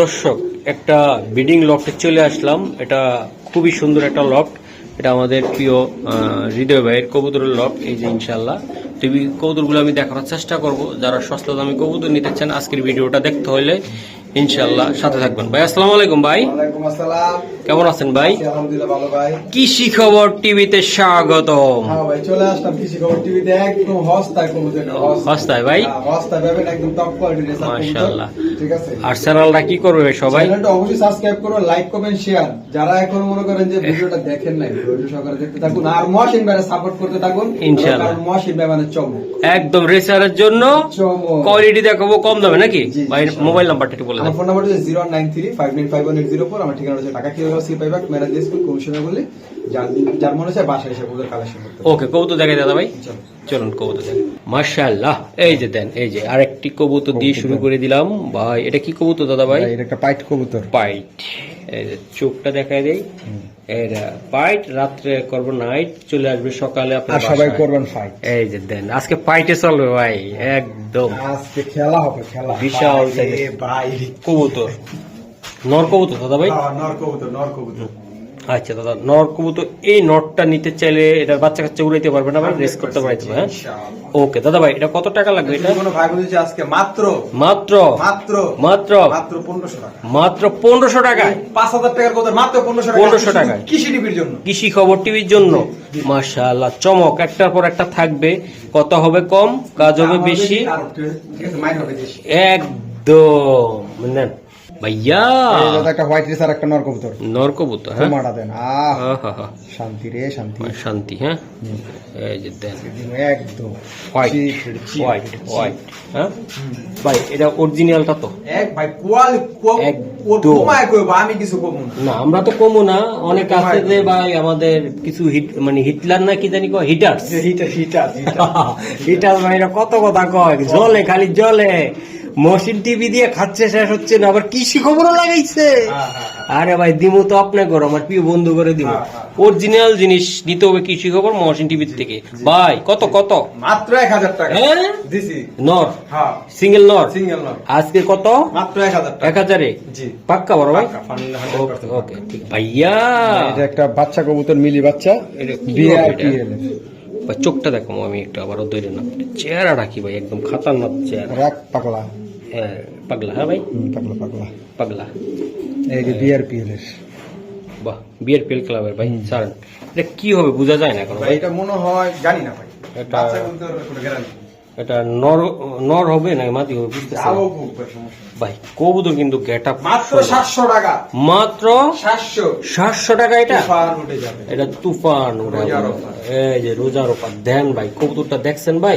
দর্শক, একটা বিডিং লফটে চলে আসলাম। এটা খুবই সুন্দর একটা লফট এটা আমাদের প্রিয় হৃদয় ভাইয়ের কবুতরের লফট এই যে ইনশাল্লাহ টিভি কবুতরগুলো আমি দেখানোর চেষ্টা করব। যারা সস্তা দামি কবুতর নিতে চান, আজকের ভিডিওটা দেখতে হলে ইনশাল্লাহ সাথে থাকবেন। ভাই আসসালামু আলাইকুম ভাই। কেমন আছেন ভাই? কৃষি খবর টিভিতে স্বাগতম। হ্যাঁ হস্তায় ভাই? আছে? আর চ্যানেলটা কি করবে সবাই? অবশ্যই সাবস্ক্রাইব করো লাইক কমেন্ট শেয়ার যারা এখন মনে করেন যে ভিডিওটা দেখেন নাই ধৈর্য সহকারে দেখতে থাকুন। আর মহসিন ভাইয়ের সাপোর্ট করতে থাকুন। মহসিন ভাই মানে চমক। একদম রেসারের জন্য কোয়ালিটি দেখাবো কম দামে নাকি? ভাই মোবাইল নাম্বারটা একটু বলে আমার ফোন নাম্বার হচ্ছে zero nine three five nine five one eight zero four আমার ঠিকানা হচ্ছে টাকা কীভাবে সি পাইবাক মেরাজ স্কুল কমিশনার বলে যার যার মনে হচ্ছে বাসায় এসে কবুতর কালেকশন করতে ওকে কবুতর দেখাই দাদা ভাই। চলুন কবুতর দেন মাশাআল্লাহ এই যে দেন এই যে আরেকটি কবুতর দিয়ে শুরু করে দিলাম। ভাই এটা কি কবুতর দাদা ভাই? এটা একটা পাইট কবুতর। পাইট। এই যে চোখটা দেখাই দেই। এটা পাইট রাত্রে করব নাইট চলে আসবে সকালে আপনার সবাই করবেন ফাইট এই যে দেন আজকে পাইটে চলবে ভাই একদম। আজকে খেলা হবে খেলা। বিশাল ভাই। কবুতর। নর কবুতর দাদা ভাই? হ্যাঁ, নর কবুতর নর কবুতর। আচ্ছা দাদা নর কবুতর এই নটটা নিতে চাইলে এটা বাচ্চা কাচ্চা উড়াইতে পারবে না ভাই রেস করতে পারবে হ্যাঁ? ওকে দাদা ভাই এটা কত টাকা লাগবে এটা? কোনো ভাই বলছে আজকে মাত্র? মাত্র? মাত্র? মাত্র? মাত্র পনেরোশো টাকা। মাত্র পনেরোশো টাকায়? পাঁচ হাজার টাকার কবুতর মাত্র পনেরোশো টাকা। 1500 টাকায়। কৃষি টিভির জন্য। কৃষি খবর টিভির জন্য। মাশাআল্লাহ চমক একটার পর একটা থাকবে। কত হবে কম? কাজ হবে বেশি। একদম নেন ভাইয়া! একটা হোয়াইট রেস আর একটা নর কবুতর হ্যাঁ? তোমাটা দেন। আহ! শান্তি রে শান্তি। শান্তি হ্যাঁ? এই যে দেন। একদম white chip, chip, white white হ্যাঁ? ভাই এটা অরিজিনালটা তো। এক ভাই কোয়াল একদম। কইব আমি কিছু কমু না। না আমরা তো কমো না। অনেক আছে যে ভাই আমাদের কিছু হিট মানে হিটলার না কি জানি কয়? হিটার হিটার হিটার হিটার ভাইরা কত কথা কয় জলে খালি জলে। মশিন টিভি দিয়ে খাচ্ছে শেষ হচ্ছে না আবার কৃষি খবরও লাগাইছে। হ্যাঁ, হ্যাঁ, আরে ভাই দিমু তো আপনার করো আমার প্রিয় বন্ধু করে দিব হ্যাঁ, হ্যাঁ। অরিজিনাল জিনিস নিতে হবে কৃষি খবর মহসিন টিভি থেকে। ভাই কত কত? মাত্র এক হাজার টাকা। হ্যাঁ? দিছি। নর? হ্যাঁ। সিঙ্গেল নর? সিঙ্গেল নর। আজকে কত? মাত্র এক হাজার এক হাজারে? পাক্কা বড় ভাই? পাক্কা, ফান্ড 100% ওকে ঠিক। ভাইয়া! এটা একটা বাচ্চা কবুতর মিলি বাচ্চা। চোখটা দেখো আমি একটু আবারও ধরে না চেহারাটা কি ভাই একদম খাতারনাক চেহারা। রাখ পাগলা। হ্যাঁ পাগলা হ্যাঁ ভাই? পাগলা পাগলা। পাগলা। এই যে বিআরপিএল এর। বাহ বিআরপিএল পিএল ক্লাবের ভাই ছাড়েন। এটা কি হবে বোঝা যায় না এখন ভাই এটা মনে হয় জানি না ভাই। এটা- এটা নর নর হবে না মাটি হবে বুঝতে। সমস্যা ভাই কবুতর কিন্তু গেট আপ মাত্র সাতশো টাকা। মাত্র সাতশো। সাতশো টাকা এটা? উঠে যাবে। এটা তুফান। এই যে রোজার ওপার দেন ভাই কবুতরটা দেখছেন ভাই?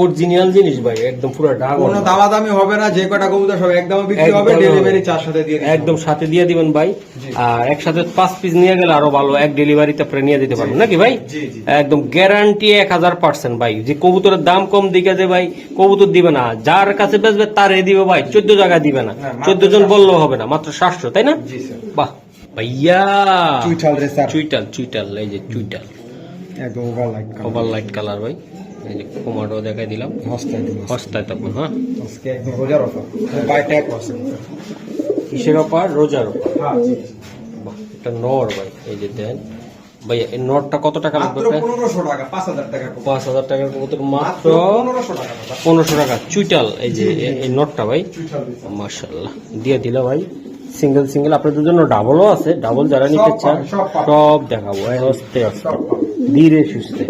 অরিজিনাল জিনিস ভাই একদম পুরো কোনো দামাদামি হবে না যে কটা কবুতর সব একদম বিক্রি হবে ডেলিভারি চার সাথে দিয়ে একদম সাথে দিয়ে দিবেন ভাই। আর একসাথে পাঁচ পিস নিয়ে গেলে আরও ভালো এক ডেলিভারিতে আপনি নিয়ে দিতে পারবেন নাকি ভাই। একদম গ্যারান্টি এক হাজার পার্সেন্ট ভাই। যে কবুতরের দাম কম দিকে যে ভাই কবুতর দিবে না। যার কাছে বেচবে তারে দিবে ভাই। চোদ্দ জায়গা দিবে না। চোদ্দ জন বললেও হবে না মাত্র সাতশো তাই না? বাহ। ভাইয়া। চুইটাল চুইটাল এই যে চুইটাল ওভার লাইট কালার ভাই। এই যে কোমাটো দেখাই দিলাম। হস্তায় তখন হ্যাঁ। রোজার অফার। কিসের অপার হ্যাঁ বাহ এটা নর ভাই। এই যে দেন। ভাই এই নটটা কত টাকা লাগবে পনেরোশো টাকা পাঁচ হাজার টাকা। পাঁচ হাজার টাকার কবুতর মাত্র পনেরোশো টাকা চুইটাল এই যে এই নটটা ভাই। মার্শাল্লাহ দিয়ে দিল ভাই। Single single. আপনাদের জন্য ডাবলও আছে। ডাবল যারা নিতে চান সব দেখাবো। আস্তে আস্তে ধীরে সুস্থে।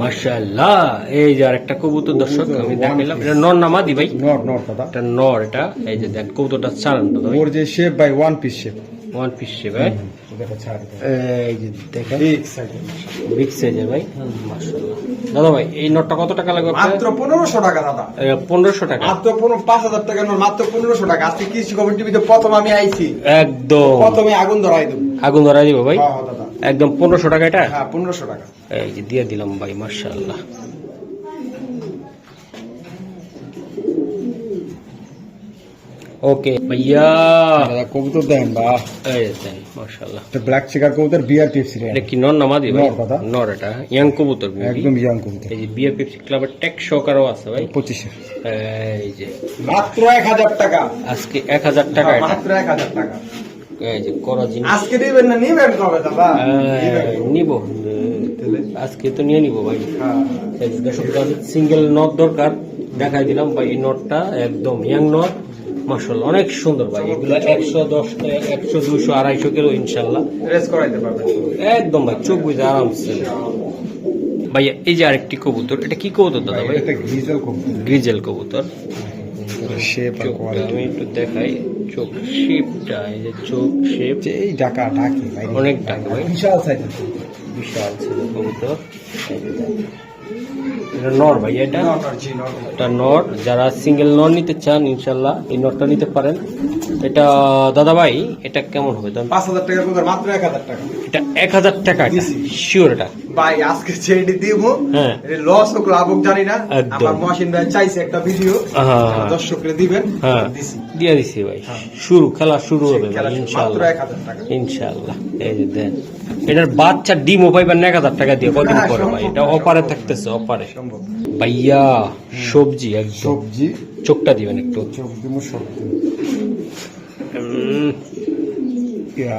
মার্শাল্লাহ এই যে আরেকটা কবুতর দর্শক আমি দেখাইলাম। এটা নর নামা দি ভাই? নট নট দাদা। এটা নর এটা। এই যে দেখ কবুতরটা ছাড়ান ওর যে shape by one piece shape one piece ভাই ছাড় দিতে ভাই দাদা ভাই এই নটটা কত টাকা লাগবে মাত্র টাকা দাদা টাকা টাকা মাত্র টাকা আজকে টিভিতে প্রথম আমি আইছি একদম আগুন ধরাই দেবো আগুন দিব ভাই হ্যাঁ, হ্যাঁ, একদম পনেরোশো টাকা এটা হ্যাঁ পনেরোশো টাকা এই যে দিয়ে দিলাম ভাই মার্শাল্লাহ ওকে ভাইয়া দাদা কবুতর দেন বা এই দেন মাশাআল্লাহ ব্ল্যাক চেকার কবুতর বিআর টিপসি এটা কি নর না মাদি নর কথা। নর এটা ইয়াং কবুতর। একদম ইয়াং কবুতর এই যে বিয়ে পেপসি ক্লাবের ট্যাক সহকারও আছে ভাই পঁচিশে এই যে মাত্র এক হাজার টাকা আজকে এক হাজার টাকা মাত্র এক হাজার টাকা এই যে করা জিনিস আজকে দিবেন না নিবেন কবে দাদা নিব আজকে তো নিয়ে নিব ভাই হ্যাঁ। সিঙ্গেল নট দরকার দেখাই দিলাম ভাই এই নটটা একদম ইয়াং নট মার্শাল অনেক সুন্দর ভাই। এগুলো একশো দশ একশো দুশো আড়াইশো কিলো ইনশাল্লাহ করাইতে পারবেন। একদম ভাই চোখ বুঝে আরামসে। ভাইয়া এই যে আরেকটি কবুতর এটা কি কবুতর দাদা ভাই? এটা গ্রিজেল কবুতর। গ্রিজেল কবুতর। শেপ আমি একটু দেখাই চোখ শেপটা এই যে চোখ শেপ এই ডাকা ডাকি ভাই। অনেক ডাকে ভাই। বিশাল সাইজের বিশাল ছিল কবুতর। এই যে দেখেন। এটা নর ভাই এটা? এটা নর। যারা সিঙ্গেল নট নিতে চান ইনশাল্লাহ এই নটটা নিতে পারেন। এটা দাদা ভাই এটা কেমন হবে? পাঁচ হাজার টাকার মাত্র এক হাজার টাকা। এটা এক হাজার টাকা শিওর এটা? ভাই আজকে যেটি দিব হ্যাঁ। লস হোক লাভ হোক জানি না। আমার মহাসিন ভাই চাইছে একটা ভিডিও হ্যাঁ। দর্শকরে দিবেন। হ্যাঁ। দিছি। দিয়ে দিছি ভাই। শুরু খেলা শুরু হবে টাকা। ইনশাল্লাহ এই যে দেন। এটার বাচ্চা ডিমও পাইবেন এক হাজার টাকা দিয়ে কদিন হ্যাঁ, পরে ভাই। এটা অপারে থাকতেছে অপারে। ভাইয়া সবজি একদম। সবজি। চোখটা দিবেন একটু। সবজি সবজি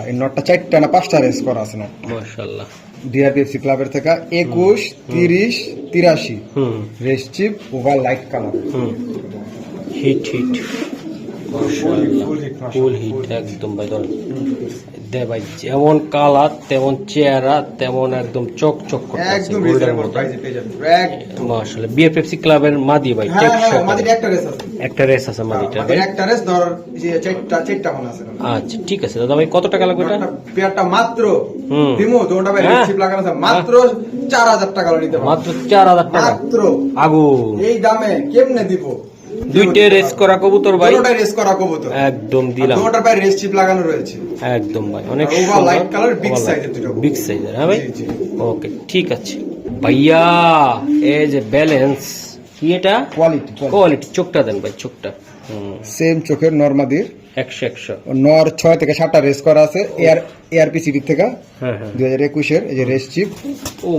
এই নটটা চারটা না পাঁচটা রেস করা আছে না মাশাল্লাহ ডিআরপিএফসি ক্লাবের থেকে একুশ তিরিশ তিরাশি। হুম। Race chip over light colour হুম। Hit hit. ফুল হিট একদম ভাই দে ভাই যেমন কালার তেমন চেহারা তেমন একদম চক চক করতেছে মতো বিএ পেপসি ক্লাবের মাদি ভাই হ্যাঁ হ্যাঁ মাদির একটা রেস আছে। একটা রেস আছে মাদিটা মাদির একটা রেস ধর যে চারটা চারটা মনে আছে। আচ্ছা ঠিক আছে দাদা ভাই কত টাকা লাগবে এটা? পেয়ারটা মাত্র। হুম। দিমু দুটা ভাই হ্যাঁ। লাগানো আছে। মাত্র চার হাজার টাকা হলে নিতে মাত্র চার হাজার টাকা। মাত্র। আগুন। এই দামে কেমনে দিব? দুইটে রেস। করা কবুতর ভাই। দুটোটা রেস করা কবুতর। একদম দিলাম। দুটোটার ভাই রেস চিপ লাগানো রয়েছে। একদম ভাই অনেক সুন্দর। লাইট কালার বিগ সাইজের দুটো। বিগ সাইজের হ্যাঁ ভাই। ওকে ঠিক আছে। ভাইয়া এই যে ব্যালেন্স কি এটা? কোয়ালিটি কোয়ালিটি চোখটা দেন ভাই চোখটা। সেম চোখের নর্মাদির একশো একশো। নর ছয় থেকে সাতটা রেস করা আছে এয়ার এআরপি সিটির থেকে। হ্যাঁ হ্যাঁ। দুই হাজার একুশের এই যে রেস চিপ ও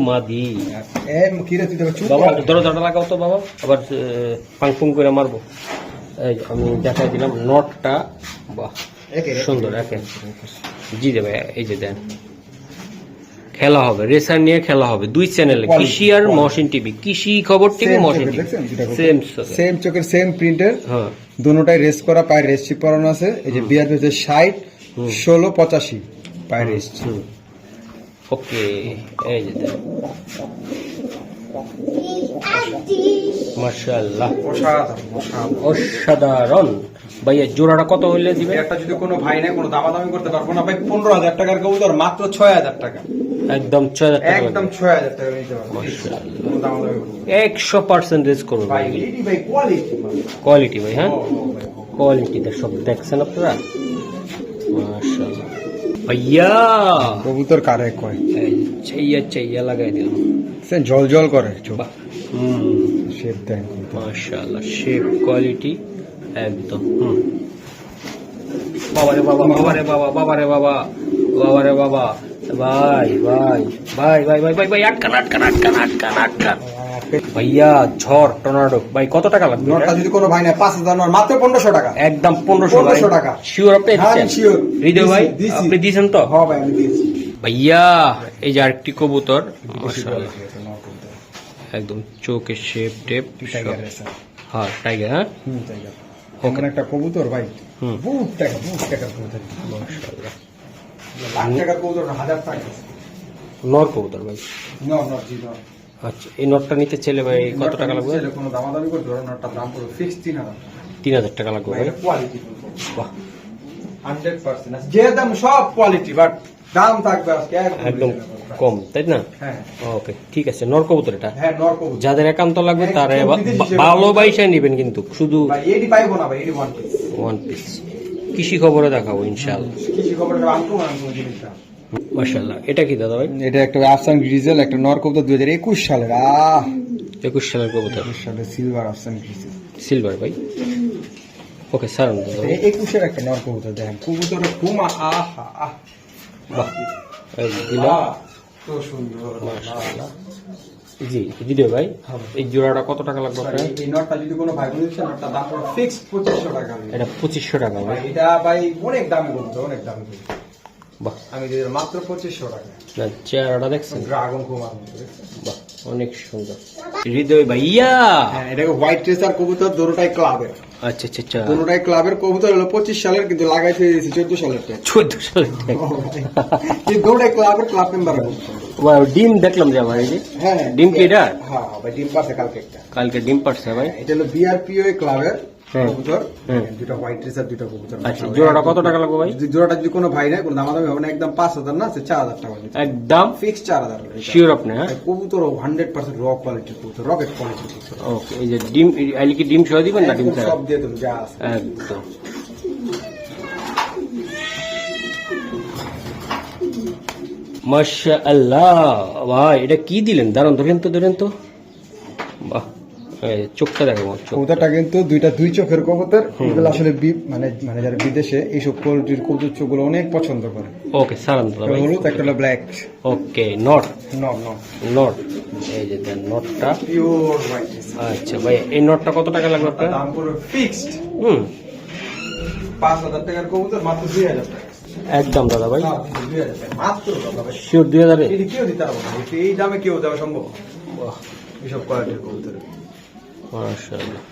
তুই দেখো বাবা কর। দরজাটা লাগাও তো বাবা। আবার ফাং ফুং করে মারবো। এই আমি দেখাই দিলাম নটটা। বাহ। সুন্দর একে। জি দেবে এই যে দেন। খেলা হবে রেসার নিয়ে খেলা হবে। দুই চ্যানেলে কৃষি আর. মহসিন টিভি। কৃষি খবর TV Mohsin TV. Same same চোখের। সেম প্রিন্টের হ্যাঁ। দুটোটাই রেস করা পায়ের রেস চিপ পরানো আছে। এই যে বিআরপি হচ্ছে ষাট। ষোলো পঁচাশি পায়ের রেস চিপ ওকে এই যে মাশাআল্লাহ। অসাধারণ ভাইয়া জোড়াটা কত হইলে দিবে? একটা যদি কোনো ভাই নাই কোনো দামাদামি করতে পারব না ভাই পনেরো হাজার টাকার কবুতর মাত্র ছয় হাজার টাকা। একদম ছয় হাজার টাকা একদম ছয় হাজার টাকা নিতে পারব মাশাআল্লাহ। কোনো দামাদামি করব না। একশো পার্সেন্ট রেজ করব ভাই। কোয়ালিটি কোয়ালিটি ভাই হ্যাঁ কোয়ালিটিটা সব দেখছেন আপনারা? মাশাআল্লাহ। ভাইয়া! কবুতর কারে কয়? চাইয়া চাইয়া লাগাই দিলাম। সে জল জল করে চোখ শেপ দেন মাশাআল্লাহ শেপ কোয়ালিটি একদম হুম। বাবারে বাবা বাবারে বাবা বাবারে বাবা বাবারে বাবা। ভাই ভাই ভাই ভাই ভাই ভাই ভাই আটকান আটকান আটকান আটকান আটকান। ভাইয়া ঝড় টর্নাডো ভাই কত টাকা লাগবে নোটটা যদি কোনো ভাই নাই পাঁচ হাজার নয় মাত্র পনেরোশো টাকা। একদম পনেরোশো 1500 টাকা। শিওর আপনি হ্যাঁ, হৃদয় ভাই। আপনি দিয়েছেন তো? হ্যাঁ ভাই আমি দিয়েছি। ভাইয়া এই যে আরেকটি কবুতর একদম চোখের শেপ টেপ হ্যাঁ টাইগার হ্যাঁ? টাইগার ওখানে একটা কবুতর ভাই। হুম। বহুত টাকা বহুত টাকার কবুতর। মাশাআল্লাহ। লাখ টাকার কবুতর হাজার টাকা। নর কবুতর ভাই? ন ন জি ন আচ্ছা এই নটটা নিতে ছেলে ভাই কত টাকা লাগবে? ছেলে কোনো দামাদামি দাম পড়বে ফিক্স তিন হাজার তিন হাজার টাকা লাগবে ভাই কোয়ালিটি বাহ। হান্ড্রেড পার্সেন্ট যে দাম সব কোয়ালিটি বাট দাম থাকবে আজকে একদম কম তাই না? হ্যাঁ। ওকে ঠিক আছে নর এটা। হ্যাঁ যাদের একান্ত লাগবে তারা। ভালোবাসায় নেবেন কিন্তু শুধু ওয়ান পিস কৃষি খবরে দেখাবো ইনশাআল্লাহ। কৃষি জিনিসটা মাশাআল্লাহ। এটা কি দাদা ভাই? এটা একটা আফসান গ্রিজেল একটা নর কবুতর দুই হাজার একুশ সালের আহ! একুশ সালের কবুতর। একুশ সালের সিলভার আফসান গ্রিজেল। সিলভার ভাই? ওকে দাদা এই একুশের একটা নর কবুতর দেখেন কবুতরের ঘুমা আহা আহ! বাহ এই তো সুন্দর মাশাআল্লাহ। জি হৃদয় ভাই। এই জোড়াটা কত টাকা লাগবে আপনার? এই- নটটা যদি কোনো ভাই বলেছে নটটা দাম টাকা এটা টাকা ভাই। এটা ভাই অনেক দাম অনেক দাম। বাহ। আমি মাত্র পঁচিশশো টাকা। না চেহারাটা দেখছেন? ড্রাগন কুমার বাহ অনেক সুন্দর। হৃদয় ভাইয়া! হ্যাঁ এটাকে হোয়াইট ট্রেসার কবুতর দুটোটাই ক্লাবের আচ্ছা আচ্ছা আচ্ছা দুটোটাই ক্লাবের কবুতর হলো পঁচিশ সালের কিন্তু লাগাই দিয়েছি চোদ্দ সালের চোদ্দ সালের দুটাই ক্লাবের ক্লাব মেম্বার ডিম দেখলাম যে ভাই হ্যাঁ হ্যাঁ। ডিম কি এটা? হ্যাঁ হ্যাঁ, ভাই ডিম পাচ্ছে কালকে একটা কালকে ডিম পারছে ভাই এটা হলো বিআরপিও ক্লাবের। কবুতর? হ্যাঁ। দুটো হোয়াইট ট্রেসার দুটো কবুতর। আচ্ছা জোড়াটা কত টাকা লাগবে ভাই? যদি জোড়াটা যদি কোনো ভাই নাই কোনো দামাদামি হবে না একদম পাঁচ হাজার না সে চার হাজার টাকা একদম ফিক্স চার হাজার শিওর আপনি হ্যাঁ? কবুতর হান্ড্রেড পার্সেন্ট র কোয়ালিটির কবুতর রকেট কোয়ালিটির কবুতর। ওকে এই যে ডিম আইলে কি ডিম সহ দিবেন না ডিম সব দিয়ে দেবো যা একদম। মাশা আল্লাহ ভাই এটা কি দিলেন? দাঁড়ান ধরেন তো ধরেন তো। বাহ। চোখটা দেখো আমার কবুতরটা কিন্তু দুইটা দুই চোখের কবুতর। এগুলো আসলে বি- মানে মানে যারা বিদেশে এইসব কবুতর চোখগুলো অনেক পছন্দ করে। ওকে হলুদ একটা হলো ব্ল্যাক ওকে নট। ন ন নট। এই যে দেন নটটা। পিওর হোয়াইট আচ্ছা ভাই এই নটটা কত টাকা লাগবে আপনার? দাম পুরো ফিক্সড হুম। পাঁচ হাজার টাকার কবুতর মাত্র দুই হাজার টাকা। একদম দাদা ভাই। মাত্র দাদা শিওর দুই হাজারে। কেউ দিতে পারব এই- দামে কেউ দেওয়া সম্ভব। এইসব কোয়ালিটির কবুতর। মাশাআল্লাহ।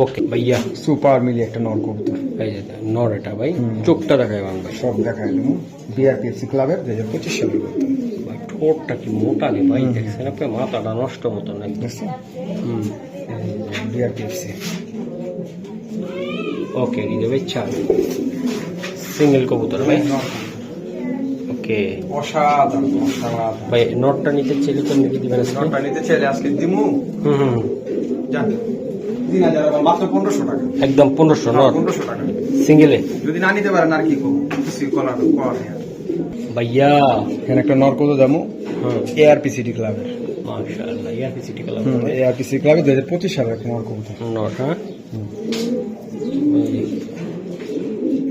ওকে ভাইয়া। সুপার মিলি একটা নর কবুতর। এই যে নর এটা ভাই। চোখটা দেখায় মান ভাই সব দেখাই দেবো। বিআরপিএফসি ক্লাবের দুই হাজার পঁচিশ সালের কবুতর ভাই ঠোঁটটা কি মোটা রে ভাই দেখছেন আপনি? মাথাটা নষ্ট মতো নাকি? বুঝছেন হুম। বিআরপিএফসি ওকে দিদি ভাই চার। সিঙ্গেল কবুতর ভাই। ওকে। অসাধারণ অসাধারণ। ভাই নটটা নিতে চাইলে তো নিতে দিবেন নটটা নিতে চাইলে আজকে দিমু। হুম হুম। জান তিন হাজার মাত্র পনেরোশো টাকা। একদম পনেরোশো নট পনেরোশো টাকা। সিঙ্গেলে। যদি না নিতে পারেন আর কি করব? কিছুই করার করার ভাইয়া এখানে একটা নরকোদ দামু হুম। এআরপিসিডি ক্লাবের। মাশাআল্লাহ সিটি এআরপিসি ক্লাবে দুই হাজার পঁচিশ সালের একটা নরকোদ নট হ্যাঁ?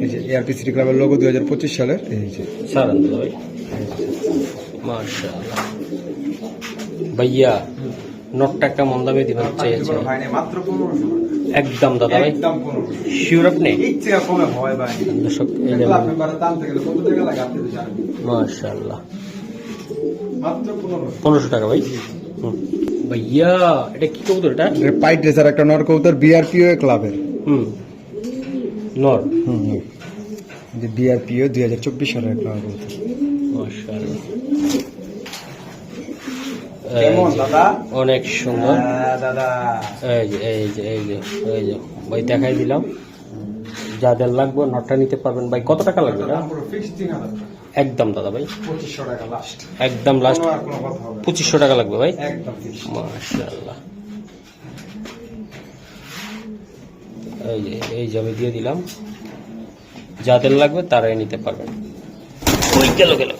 এই যে এআরপিসিডি ক্লাবের লোগো দুই হাজার পঁচিশ সালের এই যে। সারান ভাই। মাশাআল্লাহ। ভাইয়া নটটা একটা মন দামে দিবেন চাইছে ভাই নেই, মাত্র পনেরোশো টাকা একদম দাদা ভাই। শিওর আপনি? এই কমে হয় ভাই। দর্শক এই যে ক্লাব মেম্বারের দাম থেকে কত টাকা লাগে আপনি জানেন। মাশাআল্লাহ। মাত্র পনেরোশো টাকা ভাই? হুম। ভাইয়া এটা কি কবুতর এটা? পাইট রেসার একটা নর কবুতর বিআরপিও ক্লাবের। হুম। নর? হুম যে বিআরপিও দুই হাজার চব্বিশ সালের একটা নর কবুতর। মাশাআল্লাহ। কেমন দাদা? অনেক সুন্দর। হ্যাঁ, দাদা। এই যে এই যে এই যে এই যে ভাই দেখাই দিলাম। যাদের লাগবে নটটা নিতে পারবেন। ভাই কত টাকা লাগবে একদম দাদা ভাই। লাস্ট একদম লাস্ট। পঁচিশশো টাকা লাগবে ভাই? মাশাআল্লাহ। এই যে এই যে আমি দিয়ে দিলাম। যাদের লাগবে তারাই নিতে পারবেন। ওই গেল গেল।